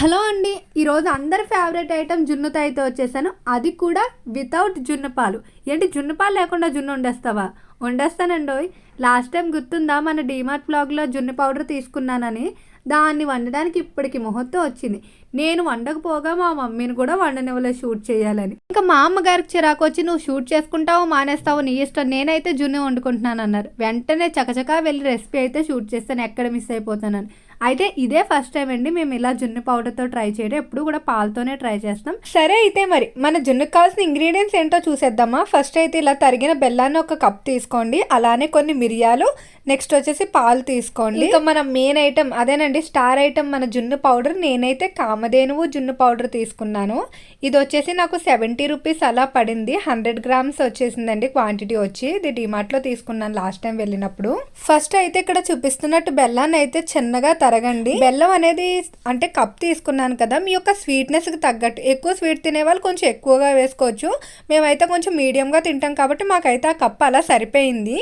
Hello అండి ఈరోజు అందరి ఫేవరెట్ ఐటమ్ జున్నుతో అయితే వచ్చేసాను. అది కూడా వితౌట్ జున్ను పాలు ఏంటి జున్నుపాలు లేకుండా జున్ను వండేస్తావా? వండేస్తానండి ఓయ్. లాస్ట్ టైం గుర్తుందా? మన డీమార్ట్ బ్లాగ్లో జున్ను పౌడర్ తీసుకున్నానని. దాన్ని వండడానికి ఇప్పటికి ముహూర్తం వచ్చింది. నేను వండకపోగా మా మమ్మీని కూడా వండనివ్వలే షూట్ చేయాలని. ఇంకా మా అమ్మగారికి చిరాకు వచ్చి నువ్వు షూట్ చేసుకుంటావు మానేస్తావు నీ ఇష్టం. నేనైతే జున్ను వండుకుంటున్నాను అన్నారు వెంటనే చకచకా వెళ్ళి రెసిపీ అయితే షూట్ చేస్తాను. ఎక్కడ మిస్ అయిపోతానని. అయితే ఇదే ఫస్ట్ టైం అండి మేము ఇలా జున్ను పౌడర్తో ట్రై చేయడం. ఎప్పుడు కూడా పాలతోనే ట్రై చేస్తాం. సరే అయితే మరి మన జున్నుకు కావాల్సిన ఇంగ్రీడియంట్స్ ఏంటో చూసేద్దామా? ఫస్ట్ అయితే ఇలా తరిగిన బెల్లాన్ని ఒక కప్ తీసుకోండి. అలానే కొన్ని మిరియాలు నెక్స్ట్ వచ్చేసి పాలు తీసుకోండి. ఇంకా మన మెయిన్ ఐటమ్ అదేనండి స్టార్ ఐటమ్ మన జున్ను పౌడర్ నేనైతే కామధేనువు జున్ను పౌడర్ తీసుకున్నాను. ఇది వచ్చేసి నాకు సెవెంటీ రూపీస్ అలా పడింది. హండ్రెడ్ గ్రామ్స్ వచ్చేసిందండి క్వాంటిటీ వచ్చి. ఇది డిమార్ట్లో తీసుకున్నాను లాస్ట్ టైం వెళ్ళినప్పుడు. ఫస్ట్ అయితే ఇక్కడ చూపిస్తున్నట్టు బెల్లాన్ని అయితే చిన్నగా తరగండి బెల్లం అనేది అంటే కప్ తీసుకున్నాను కదా మీ యొక్క స్వీట్నెస్కి తగ్గట్టు. ఎక్కువ స్వీట్ తినే వాళ్ళు కొంచెం ఎక్కువగా వేసుకోవచ్చు. మేమైతే కొంచెం మీడియంగా తింటాం కాబట్టి మాకైతే ఆ కప్ అలా సరిపోయింది.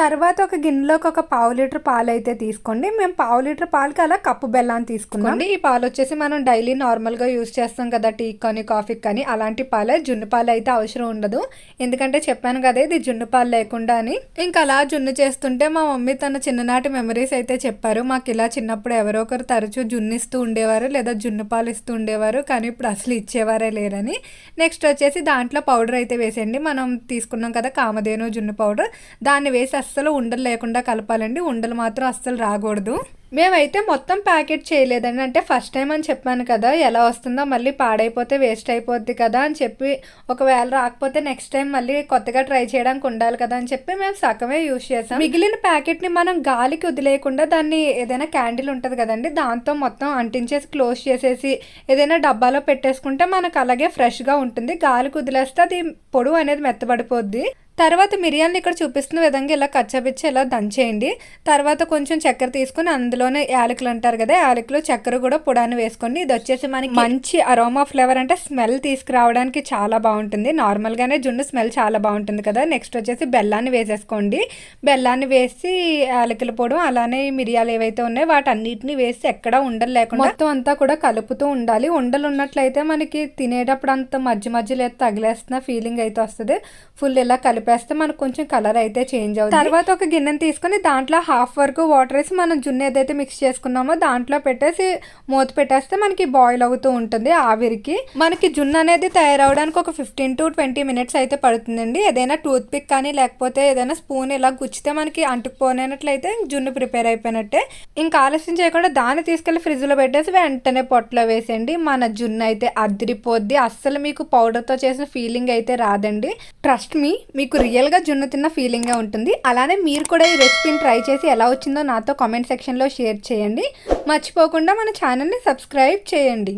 తర్వాత ఒక గిన్నెలోకి ఒక పావు లీటర్ పాలు అయితే తీసుకోండి. మేము పావు లీటర్ పాలకి అలా కప్పు బెల్లాన్ని తీసుకున్నాం. ఈ పాలు వచ్చేసి మనం డైలీ నార్మల్గా యూస్ చేస్తాం కదా టీ కానీ కాఫీ కానీ అలాంటి పాలే. జున్ను పాలు అయితే అవసరం ఉండదు. ఎందుకంటే చెప్పాను కదా ఇది జున్ను పాలు లేకుండా అని. ఇంకా అలా జున్ను చేస్తుంటే మా మమ్మీ తన చిన్ననాటి మెమరీస్ అయితే చెప్పారు. మాకు ఇలా చిన్నప్పుడు ఎవరో ఒకరు తరచూ జున్ను ఇస్తూ ఉండేవారు లేదా జున్ను పాలు ఇస్తూ ఉండేవారు కానీ ఇప్పుడు అసలు ఇచ్చేవారే లేరని. నెక్స్ట్ వచ్చేసి దాంట్లో పౌడర్ అయితే వేసేయండి. మనం తీసుకున్నాం కదా కామధేను జున్ను పౌడర్. దాన్ని వేసి అస్సలు ఉండలు లేకుండా కలపాలండి. ఉండలు మాత్రం అస్సలు రాకూడదు. మేమైతే మొత్తం ప్యాకెట్ చేయలేదండి. అంటే ఫస్ట్ టైం అని చెప్పాను కదా ఎలా వస్తుందో మళ్ళీ పాడైపోతే వేస్ట్ అయిపోద్ది కదా అని చెప్పి ఒకవేళ రాకపోతే నెక్స్ట్ టైం మళ్ళీ కొత్తగా ట్రై చేయడానికి ఉండాలి కదా అని చెప్పి మేము సగమే యూజ్ చేసాం మిగిలిన ప్యాకెట్ని మనం గాలికి వదిలేయకుండా దాన్ని ఏదైనా క్యాండిల్ ఉంటుంది కదండి దాంతో మొత్తం అంటించేసి క్లోజ్ చేసేసి ఏదైనా డబ్బాలో పెట్టేసుకుంటే మనకు అలాగే ఫ్రెష్గా ఉంటుంది. గాలికి వదిలేస్తే అది పొడవు అనేది మెత్తబడిపోద్ది. తర్వాత మిరియాలను ఇక్కడ చూపిస్తున్న విధంగా ఇలా కచ్చపిచ్చి ఇలా దంచేయండి. తర్వాత కొంచెం చక్కెర తీసుకొని అందులోనే యాలకులు అంటారు కదా యాలకులు చక్కెర కూడా పొడాన్ని వేసుకోండి ఇది వచ్చేసి మనకి మంచి అరోమా ఫ్లేవర్ అంటే స్మెల్ తీసుకురావడానికి చాలా బాగుంటుంది. నార్మల్గానే జున్ను స్మెల్ చాలా బాగుంటుంది కదా. నెక్స్ట్ వచ్చేసి బెల్లాన్ని వేసేసుకోండి. బెల్లాన్ని వేసి యాలకుల పొడి అలానే మిరియాలు ఏవైతే ఉన్నాయో వాటన్నిటిని వేసి ఎక్కడా ఉండలు లేకుండా మొత్తం అంతా కూడా కలుపుతూ ఉండాలి. ఉండలు ఉన్నట్లయితే మనకి తినేటప్పుడు అంత మధ్య మధ్యలో తగిలేస్తున్న ఫీలింగ్ అయితే వస్తుంది. ఫుల్ ఇలా కలిపేస్తే మనకు కొంచెం కలర్ అయితే చేంజ్ అవుతుంది తర్వాత ఒక గిన్నెని తీసుకొని దాంట్లో హాఫ్ వరకు వాటర్ వేసి మనం జున్ను ఏదైతే మిక్స్ చేసుకున్నామో దాంట్లో పెట్టేసి మూత పెట్టేస్తే మనకి బాయిల్ అవుతూ ఉంటుంది ఆవిరికి. మనకి జున్ను అనేది తయారవడానికి ఒక ఫిఫ్టీన్ టు ట్వంటీ మినిట్స్ అయితే పడుతుందండి. ఏదైనా టూత్ పిక్ కానీ లేకపోతే ఏదైనా స్పూన్ ఇలా గుచ్చితే మనకి అంటుకుపోయినట్లయితే జున్ను ప్రిపేర్ అయిపోయినట్టే. ఇంకా ఆలస్యం చేయకుండా దాన్ని తీసుకెళ్ళి ఫ్రిడ్జ్లో పెట్టేసి వెంటనే పొట్టలో వేసేయండి. మన జున్ను అయితే అదిరిపోద్ది. అస్సలు మీకు పౌడర్తో చేసిన ఫీలింగ్ అయితే రాదండి. ట్రస్ట్ మీ మీకు రియల్గా జున్ను తిన్న ఫీలింగ్గా ఉంటుంది. అలానే మీరు కూడా ఈ రెసిపీని ట్రై చేసి ఎలా వచ్చిందో నాతో కామెంట్ సెక్షన్లో షేర్ చేయండి. మర్చిపోకుండా మన ఛానల్ని సబ్స్క్రైబ్ చేయండి.